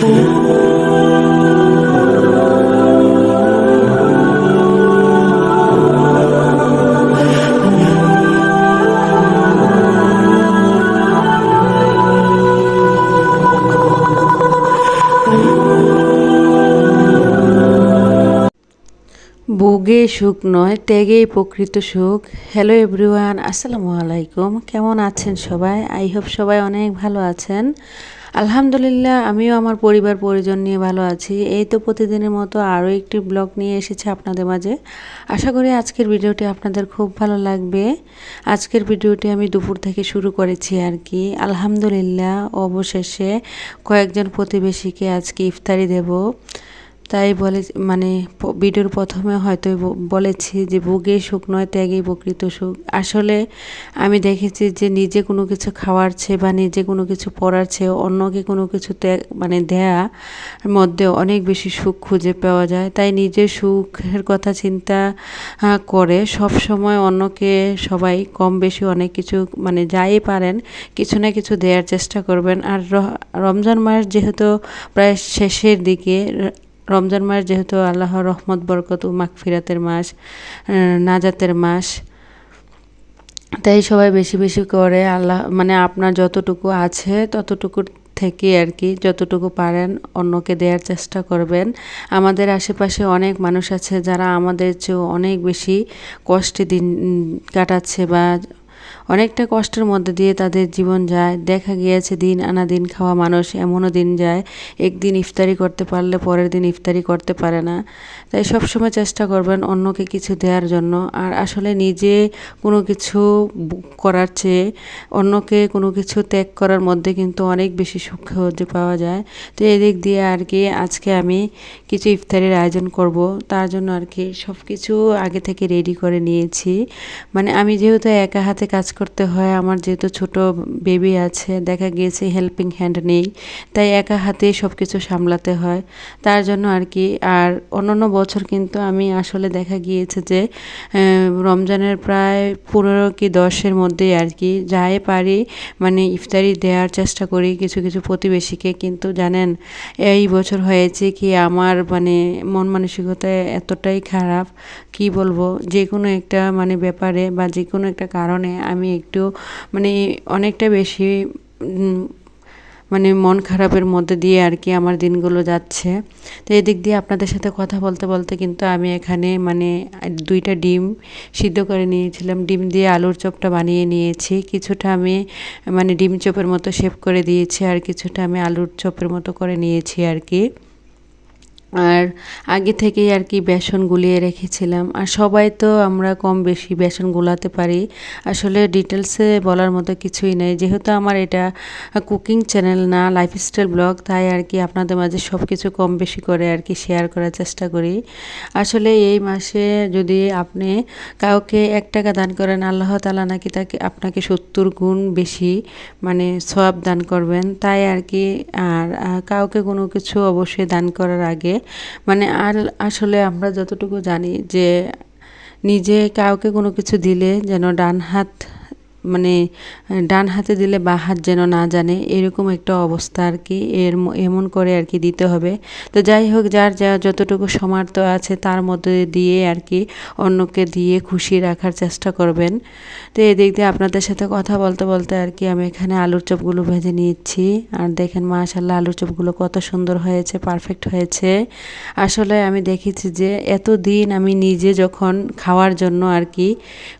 বুগে সুখ নয় ত্যাগেই প্রকৃত সুখ। হ্যালো এভরিওয়ান আসসালামু আলাইকুম। কেমন আছেন সবাই? আই হোপ সবাই অনেক ভালো আছেন। আলহামদুলিল্লাহ, আমিও আমার পরিবার পরিজন নিয়ে ভালো আছি। এই তো প্রতিদিনের মতো আরও একটি ব্লগ নিয়ে এসেছে আপনাদের মাঝে। আশা করি আজকের ভিডিওটি আপনাদের খুব ভালো লাগবে। আজকের ভিডিওটি আমি দুপুর থেকে শুরু করেছি আর কি। আলহামদুলিল্লাহ, অবশেষে কয়েকজন প্রতিবেশীকে আজকে ইফতারি দেব। তাই বলে মানে ভিডিওর প্রথমে হয়তো বলেছি যে বুগে সুখ নয়, ত্যাগেই প্রকৃত সুখ। আসলে আমি দেখেছি যে নিজে কোনো কিছু খাওয়ার চেয়ে বা নিজে কোনো কিছু পড়ার চেয়ে অন্যকে কোনো কিছু ত্যাগ মানে দেয়া মধ্যে অনেক বেশি সুখ খুঁজে পাওয়া যায়। তাই নিজের সুখের কথা চিন্তা করে সব সময় অন্যকে সবাই কম বেশি অনেক কিছু মানে যাই পারেন, কিছু না কিছু দেওয়ার চেষ্টা করবেন। আর রমজান মাস যেহেতু প্রায় শেষের দিকে রমজান মাস যেহেতু আল্লাহর রহমত, বরকত ও মাগফিরাতের মাস নাজাতের মাস, তাই সবাই বেশি বেশি করে আল্লাহ মানে আপনার যতটুকু আছে ততটুকুর থেকে আর কি, যতটুকু পারেন অন্যকে দেওয়ার চেষ্টা করবেন। আমাদের আশেপাশে অনেক মানুষ আছে যারা আমাদের চেয়েও অনেক বেশি কষ্টে দিন কাটাচ্ছে বা অনেকটা কষ্টের মধ্যে দিয়ে তাদের জীবন যায়। দেখা গিয়েছে দিন আনা দিন খাওয়া মানুষ, এমনও দিন যায়, একদিন ইফতারি করতে পারলে পরের দিন ইফতারি করতে পারে না। তাই সবসময় চেষ্টা করবেন অন্যকে কিছু দেওয়ার জন্য। আর আসলে নিজে কোনো কিছু করার চেয়ে অন্যকে কোনো কিছু ত্যাগ করার মধ্যে কিন্তু অনেক বেশি সুখ খুঁজে পাওয়া যায়। তো এদিক দিয়ে আর কি, আজকে আমি কিছু ইফতারির আয়োজন করব। তার জন্য আর কি সব কিছু আগে থেকে রেডি করে নিয়েছি। মানে আমি যেহেতু একা হাতে কাজ করতে হয়। আমার যেহেতু ছোট বেবি আছে, দেখা গিয়েছে হেল্পিং হ্যান্ড নেই, তাই একা হাতে সব কিছু সামলাতে হয়। তার জন্য আর কি, আর অন্যান্য বছর কিন্তু আমি আসলে দেখা গিয়েছে যে রমজানের প্রায় পনেরো কি দশের মধ্যে আর কি যাই পারি মানে ইফতারি দেওয়ার চেষ্টা করি কিছু কিছু প্রতিবেশীকে। কিন্তু জানেন, এই বছর হয়েছে কি আমার মানে মন মানসিকতা এতটাই খারাপ, কি বলব? যে কোনো একটা মানে ব্যাপারে বা যে কোনো একটা কারণে আমি একটু মানে অনেকটা বেশি মানে মন খারাপের মধ্যে দিয়ে আর কি আমার দিনগুলো যাচ্ছে। তো এদিক দিয়ে আপনাদের সাথে কথা বলতে বলতে কিন্তু আমি এখানে মানে দুইটা ডিম সিদ্ধ করে নিয়েছিলাম। ডিম দিয়ে আলুর চপটা বানিয়ে নিয়েছি। কিছুটা আমি মানে ডিম চপের মতো শেপ করে দিয়েছি আর কিছুটা আমি আলুর চপের মতো করে নিয়েছি আর কি। আর আগে থেকেই আর কি বেসন গুলিয়ে রেখেছিলাম। আর সবাই তো আমরা কম বেশি বেসন গুলাতে পারি। আসলে ডিটেলসে বলার মতো কিছুই নেই। যেহেতু আমার এটা কুকিং চ্যানেল না লাইফস্টাইল ব্লগ তাই আর কি আপনাদের মাঝে সব কিছু কম বেশি করে আর কি শেয়ার করার চেষ্টা করি। আসলে এই মাসে যদি আপনি কাউকে এক টাকা দান করেন, আল্লাহ তালা নাকি তাকে আপনাকে সত্তর গুণ বেশি মানে সব দান করবেন। তাই আর কি, আর কাউকে কোনো কিছু অবশ্যই দান করার আগে মানে আর আসলে আমরা যতটুকু জানি যে নিজে কাউকে কোনো কিছু দিলে যেন ডান হাত মানে ডান হাতে দিলে বা হাত যেন না জানে, এরকম একটা অবস্থা আর কি। এর এমন করে আর কি দিতে হবে। তো যাই হোক, যার যা যতটুকু সমার্থ আছে তার মধ্যে দিয়ে আর কি অন্যকে দিয়ে খুশি রাখার চেষ্টা করবেন। তো এদিক দিয়ে আপনাদের সাথে কথা বলতে বলতে আর কি আমি এখানে আলুর চপগুলো ভেজে নিচ্ছি আর দেখেন মাশাল্লাহ আলুর চপগুলো কত সুন্দর হয়েছে পারফেক্ট হয়েছে। আসলে আমি দেখেছি যে এত দিন আমি নিজে যখন খাওয়ার জন্য আর কি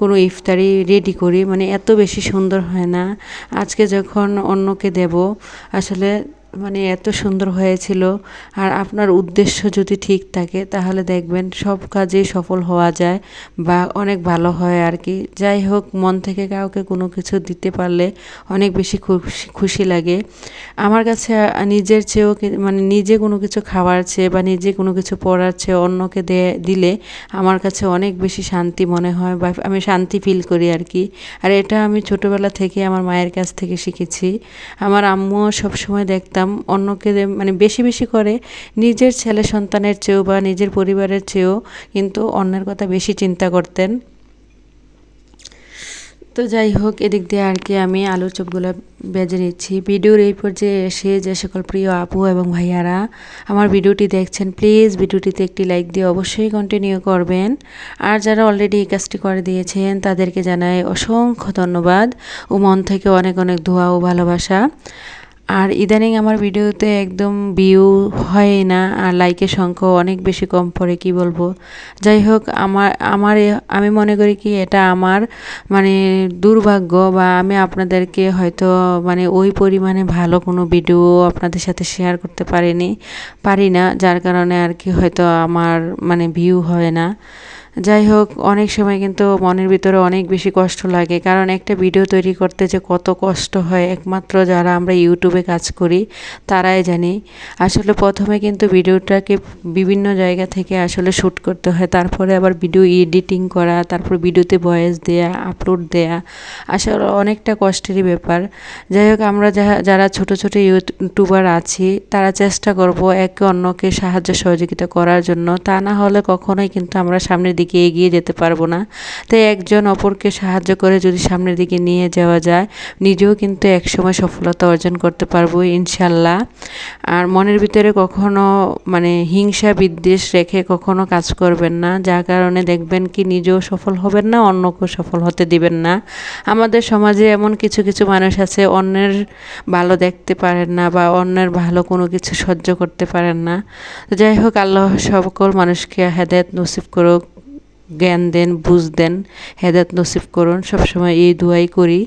কোনো ইফতারি রেডি করি মানে এত বেশি সুন্দর হয় না। আজকে যখন অন্যকে দেব আসলে মানে এত সুন্দর হয়েছিল। আর আপনার উদ্দেশ্য যদি ঠিক থাকে, তাহলে দেখবেন সব কাজে সফল হওয়া যায় বা অনেক ভালো হয় আর কি। যাই হোক, মন থেকে কাউকে কোনো কিছু দিতে পারলে অনেক বেশি খুশি খুশি লাগে। আমার কাছে নিজের চেয়েও মানে নিজে কোনো কিছু খাওয়ার চেয়ে বা নিজে কোনো কিছু পড়ার চেয়ে অন্যকে দে, দিলে আমার কাছে অনেক বেশি শান্তি মনে হয় বা আমি শান্তি ফিল করি আর কি। আর এটা আমি ছোটোবেলা থেকে আমার মায়ের কাছ থেকে শিখেছি। আমার আম্মুও সবসময় দেখতাম অন্যকে মানে বেশি বেশি করে নিজের ছেলে সন্তানের চেয়েও বা নিজের পরিবারের চেয়েও কিন্তু অন্যের কথা বেশি চিন্তা করতেন। তো যাই হোক, এদিক দিয়ে আর কি আমি আলুর চপগুলো বেজে নিচ্ছি। ভিডিওর এই পর্যায়ে এসে যে সকল প্রিয় আপু এবং ভাইয়ারা আমার ভিডিওটি দেখছেন, প্লিজ ভিডিওটিতে একটি লাইক দিয়ে অবশ্যই কন্টিনিউ করবেন। আর যারা অলরেডি এই কাজটি করে দিয়েছেন, তাদেরকে জানাই অসংখ্য ধন্যবাদ। ও মন থেকে অনেক অনেক ধোয়া ও ভালোবাসা। আর ইদানিং আমার ভিডিওতে একদম ভিউ হয় না, আর লাইকের সংখ্যা অনেক বেশি কম পড়ে, কি বলব? যাই হোক, আমার আমার আমি মনে করি কি, এটা আমার মানে দুর্ভাগ্য বা আমি আপনাদেরকে হয়তো মানে ওই পরিমাণে ভালো কোনো ভিডিও আপনাদের সাথে শেয়ার করতে পারিনি, পারি না, যার কারণে আর কি হয়তো আমার মানে ভিউ হয় না। যাই হোক, অনেক সময় কিন্তু মনের ভিতরে অনেক বেশি কষ্ট লাগে। কারণ একটা ভিডিও তৈরি করতে যে কত কষ্ট হয়, একমাত্র যারা আমরা ইউটিউবে কাজ করি, তারাই জানি। আসলে প্রথমে কিন্তু ভিডিওটাকে বিভিন্ন জায়গা থেকে আসলে শ্যুট করতে হয়। তারপরে আবার ভিডিও এডিটিং করা, তারপর ভিডিওতে ভয়েস দেয়া আপলোড দেয়া, আসলে অনেকটা কষ্টেরই ব্যাপার। যাই হোক, আমরা যারা ছোট ছোট ইউটিউবার আছি, তারা চেষ্টা করব একে অন্যকে সাহায্য সহযোগিতা করার জন্য। তা না হলে কখনোই কিন্তু আমরা সামনের দিকে দিকে এগিয়ে যেতে পারব না। তাই একজন অপরকে সাহায্য করে যদি সামনের দিকে নিয়ে যাওয়া যায়, নিজেও কিন্তু একসময় সফলতা অর্জন করতে পারব ইনশাল্লাহ আর মনের ভিতরে কখনো মানে হিংসা, বিদ্বেষ রেখে কখনো কাজ করবেন না। যার কারণে দেখবেন কি নিজেও সফল হবেন না, অন্যকেও সফল হতে দিবেন না। আমাদের সমাজে এমন কিছু কিছু মানুষ আছে, অন্যের ভালো দেখতে পারেন না বা অন্যের ভালো কোনো কিছু সহ্য করতে পারেন না। যাই হোক, আল্লাহ সকল মানুষকে হেদায়ত নসিব করুক। জ্ঞান দেন, বুঝ দেন হেদাত নসিব করুন, সবসময় এই দুয়াই করি।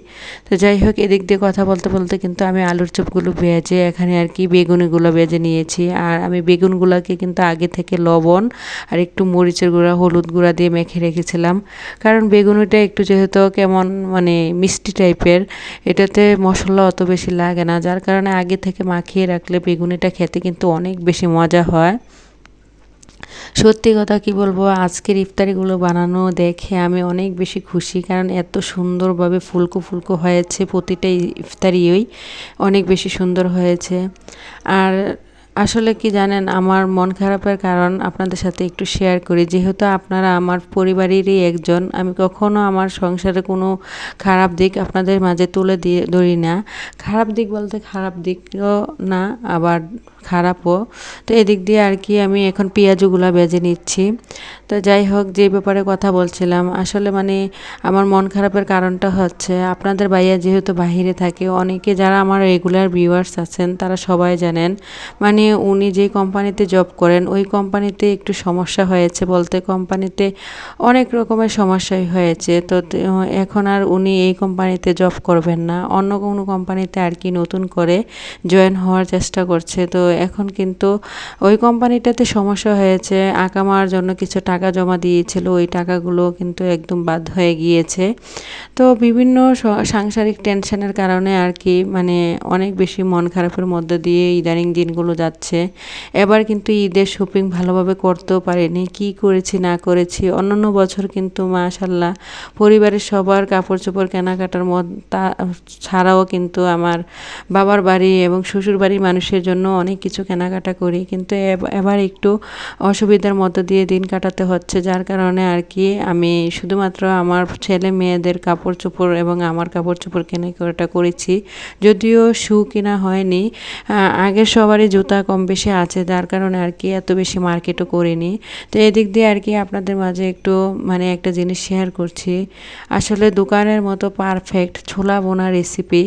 তো যাই হোক, এদিক দিয়ে কথা বলতে বলতে কিন্তু আমি আলুর চপগুলো ভেজে এখানে আর কি বেগুনিগুলো বেজে নিয়েছি। আর আমি বেগুনগুলোকে কিন্তু আগে থেকে লবণ আর একটু মরিচের গুঁড়া, হলুদ গুঁড়া দিয়ে মেখে রেখেছিলাম। কারণ বেগুনিটা একটু যেহেতু কেমন মানে মিষ্টি টাইপের, এটাতে মশলা অত বেশি লাগে না। যার কারণে আগে থেকে মাখিয়ে রাখলে বেগুনিটা খেতে কিন্তু অনেক বেশি মজা হয়। সত্যি কথা কি বলব, আজকের ইফতারিগুলো বানানো দেখে আমি অনেক বেশি খুশি, কারণ এত সুন্দরভাবে ফুলকো ফুলকো হয়েছে প্রতিটা ইফতারিই, অনেক বেশি সুন্দর হয়েছে। আর আসলে কি জানেন, আমার মন খারাপের কারণ আপনাদের সাথে একটু শেয়ার করি। যেহেতু আপনারা আমার পরিবারেরই একজন, আমি কখনো আমার সংসারে কোনো খারাপ দিক আপনাদের মাঝে তুলে দিয়ে ধরি না। খারাপ দিক বলতে খারাপ দিকও না, আবার খারাপও। তো এদিক দিয়ে আর কি আমি এখন পেঁয়াজগুলো বেজে নিচ্ছি। তো যাই হোক, যে ব্যাপারে কথা বলছিলাম, আসলে মানে আমার মন খারাপের কারণটা হচ্ছে, আপনাদের ভাইয়া যেহেতু বাহিরে থাকে, অনেকে যারা আমার রেগুলার ভিউয়ার্স আছেন, তারা সবাই জানেন মানে উনি যে কোম্পানিতে জব করেন, ওই কোম্পানিতে একটু সমস্যা হয়েছে বলতে কোম্পানিতে অনেক রকমের সমস্যাই হয়েছে। তো এখন আর উনি এই কোম্পানিতে জব করবেন না। অন্য কোনো কোম্পানিতে আর কি নতুন করে জয়েন হওয়ার চেষ্টা করছে। তো এখন কিন্তু ওই কোম্পানিটাতে সমস্যা হয়েছে। আঁকা মারার জন্য কিছু টাকা জমা দিয়েছিল। ওই টাকাগুলো কিন্তু একদম বাদ হয়ে গিয়েছে। তো বিভিন্ন সাংসারিক টেনশনের কারণে আর কি মানে অনেক বেশি মন খারাপের মধ্যে দিয়ে ইদানিং দিনগুলো যাচ্ছে। এবার কিন্তু ঈদের শপিং ভালোভাবে করতেও পারিনি। কি করেছি, না করেছি, অন্যান্য বছর কিন্তু মাশাল্লাহ পরিবারের সবার কাপড় চোপড় কেনাকাটার মত তা ছাড়াও কিন্তু আমার বাবার বাড়ি এবং শ্বশুর বাড়ির মানুষের জন্য অনেক কিছু কেনাকাটা করি। কিন্তু এবার একটু অসুবিধার মধ্য দিয়ে দিন কাটাতে হচ্ছে। যার কারণে আর কি আমি শুধুমাত্র আমার ছেলে মেয়েদের কাপড় চোপড় এবং আমার কাপড় চোপড় কেনাকাটা করেছি। যদিও শু কিনা হয়নি। আগে সবারই জুতা কম বেশি আছে, যার কারণে আর কি এত বেশি মার্কেটও করিনি। তো এদিক দিয়ে আর কি আপনাদের মাঝে একটু মানে একটা জিনিস শেয়ার করছি। আসলে দোকানের মতো পারফেক্ট ছোলা বোনা রেসিপি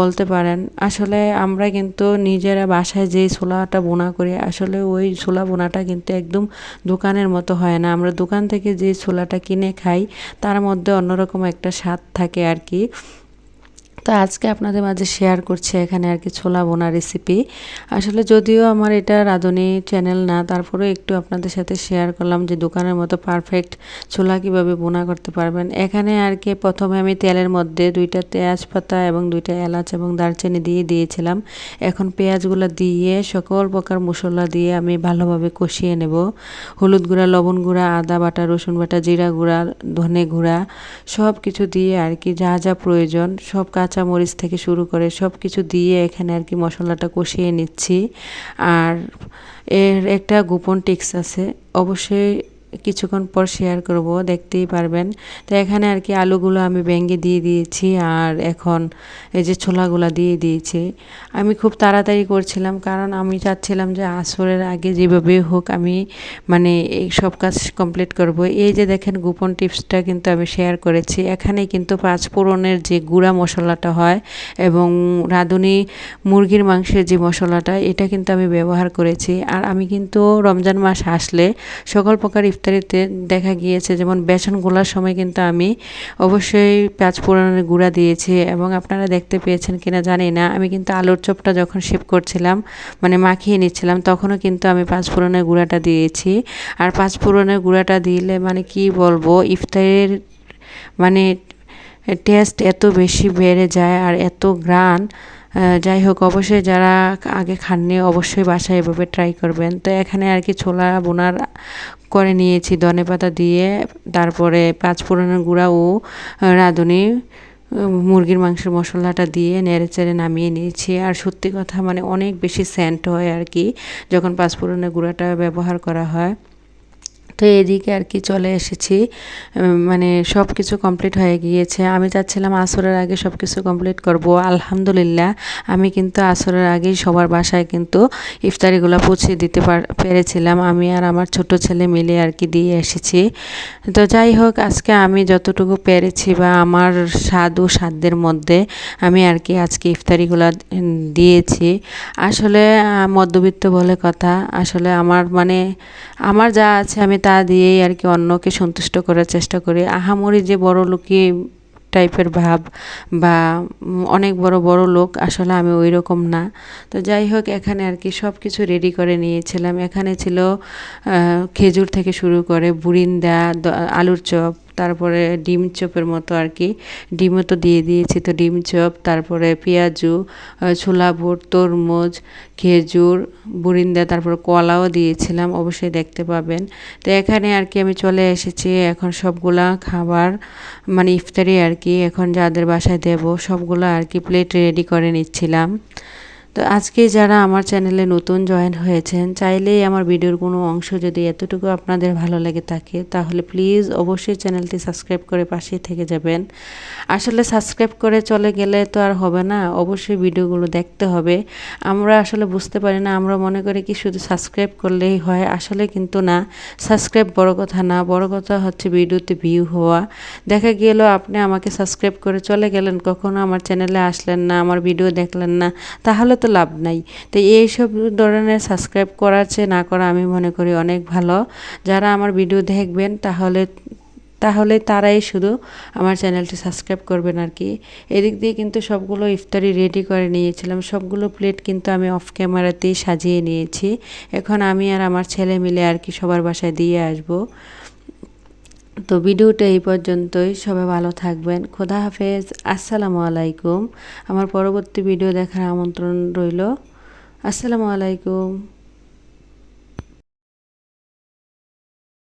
বলতে পারেন। আসলে আমরা কিন্তু নিজেরা বাসায় যেই ছোলাটা বোনা করি, আসলে ওই ছোলা বোনাটা কিন্তু একদম দোকানের মতো হয় না। আমরা দোকান থেকে যে ছোলাটা কিনে খাই, তার মধ্যে অন্যরকম একটা স্বাদ থাকে আর কি। তো আজকে আপনাদের মাঝে শেয়ার করছি এখানে আর কি ছোলা বোনা রেসিপি আসলে যদিও আমার এটা রাঁধুনি চ্যানেল না, তারপরেও একটু আপনাদের সাথে শেয়ার করলাম যে দোকানের মতো পারফেক্ট ছোলা কীভাবে বোনা করতে পারবেন। এখানে আর কি প্রথমে আমি তেলের মধ্যে দুইটা তেজপাতা এবং দুইটা এলাচ এবং দারচিনি দিয়ে দিয়েছিলাম। এখন পেঁয়াজগুলো দিয়ে সকল প্রকার মশলা দিয়ে আমি ভালোভাবে কষিয়ে নেব। হলুদ গুঁড়া, লবণ গুঁড়া, আদা বাটা, রসুন বাটা, জিরা গুঁড়া, ধনে গুঁড়া সব কিছু দিয়ে আর কি যা যা প্রয়োজন সব কাঁচামরিচ থেকে শুরু করে সব কিছু দিয়ে এখানে আর কি মশলাটা কষিয়ে নিচ্ছি। আর এর একটা গোপন টিক্স আছে। অবশ্যই কিছুক্ষণ পর শেয়ার করব, দেখতেই পারবেন। তো এখানে আর কি আলুগুলো আমি ভেঙে দিয়ে দিয়েছি আর এখন এই যে ছোলাগুলো দিয়ে দিয়েছি। আমি খুব তাড়াতাড়ি করছিলাম কারণ আমি চাচ্ছিলাম যে আসরের আগে যেভাবে হোক আমি মানে এই সব কাজ কমপ্লিট করব। এই যে দেখেন গোপন টিপসটা কিন্তু আমি শেয়ার করেছি। এখানে কিন্তু পাঁচ ফোড়নের যে গুঁড়া মশলাটা হয় এবং রাঁধুনি মুরগির মাংসের যে মশলাটা, এটা কিন্তু আমি ব্যবহার করেছি। আর আমি কিন্তু রমজান মাস আসলে সকল প্রকার ইফতারিতে দেখা গিয়েছে, যেমন বেসন গোলার সময় কিন্তু আমি অবশ্যই পাঁচ ফোড়নের গুঁড়া দিয়েছি এবং আপনারা দেখতে পেয়েছেন কিনা জানি না। আমি কিন্তু আলুর চপটা যখন শেপ করছিলাম মানে মাখিয়ে নিচ্ছিলাম, তখনও কিন্তু আমি পাঁচ ফোড়নের গুঁড়াটা দিয়েছি। আর পাঁচ ফোড়নের গুঁড়াটা দিলে মানে কি বলব, ইফতারের মানে টেস্ট এত বেশি বেড়ে যায় আর এত গ্রান যাই হোক, অবশ্যই যারা আগে খাননি, অবশ্যই বাসায় এভাবে ট্রাই করবেন। তো এখানে আর কি ছোলা বোনার করে নিয়েছি, ধনে পাতা দিয়ে, তারপরে পাঁচ ফোড়নের গুঁড়া ও রাঁধুনি মুরগির মাংসের মশলাটা দিয়ে নেড়ে চেড়ে নামিয়ে নিয়েছি। আর সত্যি কথা মানে অনেক বেশি সেন্ট হয় আর কি, যখন পাঁচফোড়নের গুঁড়াটা ব্যবহার করা হয়। তো এদিকে আর কি চলে এসেছি। মানে সব কিছু কমপ্লিট হয়ে গিয়েছে। আমি চাচ্ছিলাম আসরের আগে সব কিছু কমপ্লিট করব। আলহামদুলিল্লাহ, আমি কিন্তু আসরের আগেই সবার বাসায় কিন্তু ইফতারিগুলো পৌঁছে দিতে পেরেছিলাম। আমি আর আমার ছোট ছেলে মিলে আর কি দিয়ে এসেছি। তো যাই হোক, আজকে আমি যতটুকু পেরেছি বা আমার ও সাধ্যের মধ্যে আমি আর কি আজকে ইফতারিগুলো দিয়েছি। আসলে মধ্যবিত্ত বলে কথা। আসলে আমার মানে আমার যা আছে আমি তা দিয়েই আর কি অন্যকে সন্তুষ্ট করার চেষ্টা করি। আহামরি যে বড় লোকই টাইপের ভাব বা অনেক বড় বড় লোক আসলে আমি ওই রকম না। তো যাই হোক, এখানে আর কি সব কিছু রেডি করে নিয়েছিলাম। এখানে ছিল খেজুর থেকে শুরু করে বুরিন্দা আলুর চপ তারপরে ডিম চপের মতো আর কি। ডিমও তো দিয়ে দিয়েছি তো ডিম চপ, তারপরে পেঁয়াজু ছোলা বুট তরমুজ, খেজুর, বুরিন্দা, তারপর কলাও দিয়েছিলাম, অবশ্যই দেখতে পাবেন। তো এখানে আর কি আমি চলে এসেছি, এখন সবগুলা খাবার মানে ইফতারি আর কি, এখন যাদের বাসায় দেব, সবগুলো আর কি প্লেট রেডি করে নিচ্ছিলাম। তো আজকে যারা আমার চ্যানেলে নতুন জয়েন হয়েছেন, চাইলেই আমার ভিডিওর কোনো অংশ যদি এতটুকু আপনাদের ভালো লাগে থাকে, তাহলে প্লিজ অবশ্যই চ্যানেলটি সাবস্ক্রাইব করে পাশেই থেকে যাবেন। আসলে সাবস্ক্রাইব করে চলে গেলে তো আর হবে না, অবশ্যই ভিডিওগুলো দেখতে হবে। আমরা আসলে বুঝতে পারি না, আমরা মনে করি কি শুধু সাবস্ক্রাইব করলেই হয়, আসলে কিন্তু না। সাবস্ক্রাইব বড় কথা না, বড় কথা হচ্ছে ভিডিওতে ভিউ হওয়া। দেখা গেল আপনি আমাকে সাবস্ক্রাইব করে চলে গেলেন, কখনো আমার চ্যানেলে আসলেন না, আমার ভিডিও দেখলেন না, তাহলে তো লাভ নাই। তো এইসব ধরনের সাবস্ক্রাইব করার চেয়ে না করা আমি মনে করি অনেক ভালো। যারা আমার ভিডিও দেখবেন, তাহলে তাহলে তারাই শুধু আমার চ্যানেলটি সাবস্ক্রাইব করবেন আর কি। এদিক দিয়ে কিন্তু সবগুলো ইফতারি রেডি করে নিয়েছিলাম। সবগুলো প্লেট কিন্তু আমি অফ ক্যামেরাতেই সাজিয়ে নিয়েছি। এখন আমি আর আমার ছেলে মিলে আর কি সবার বাসায় দিয়ে আসব। তো ভিডিওটা এই পর্যন্তই। সবাই ভালো থাকবেন। খোদা হাফেজ। আসসালামু আলাইকুম। আমার পরবর্তী ভিডিও দেখার আমন্ত্রণ রইল। আসসালামু আলাইকুম।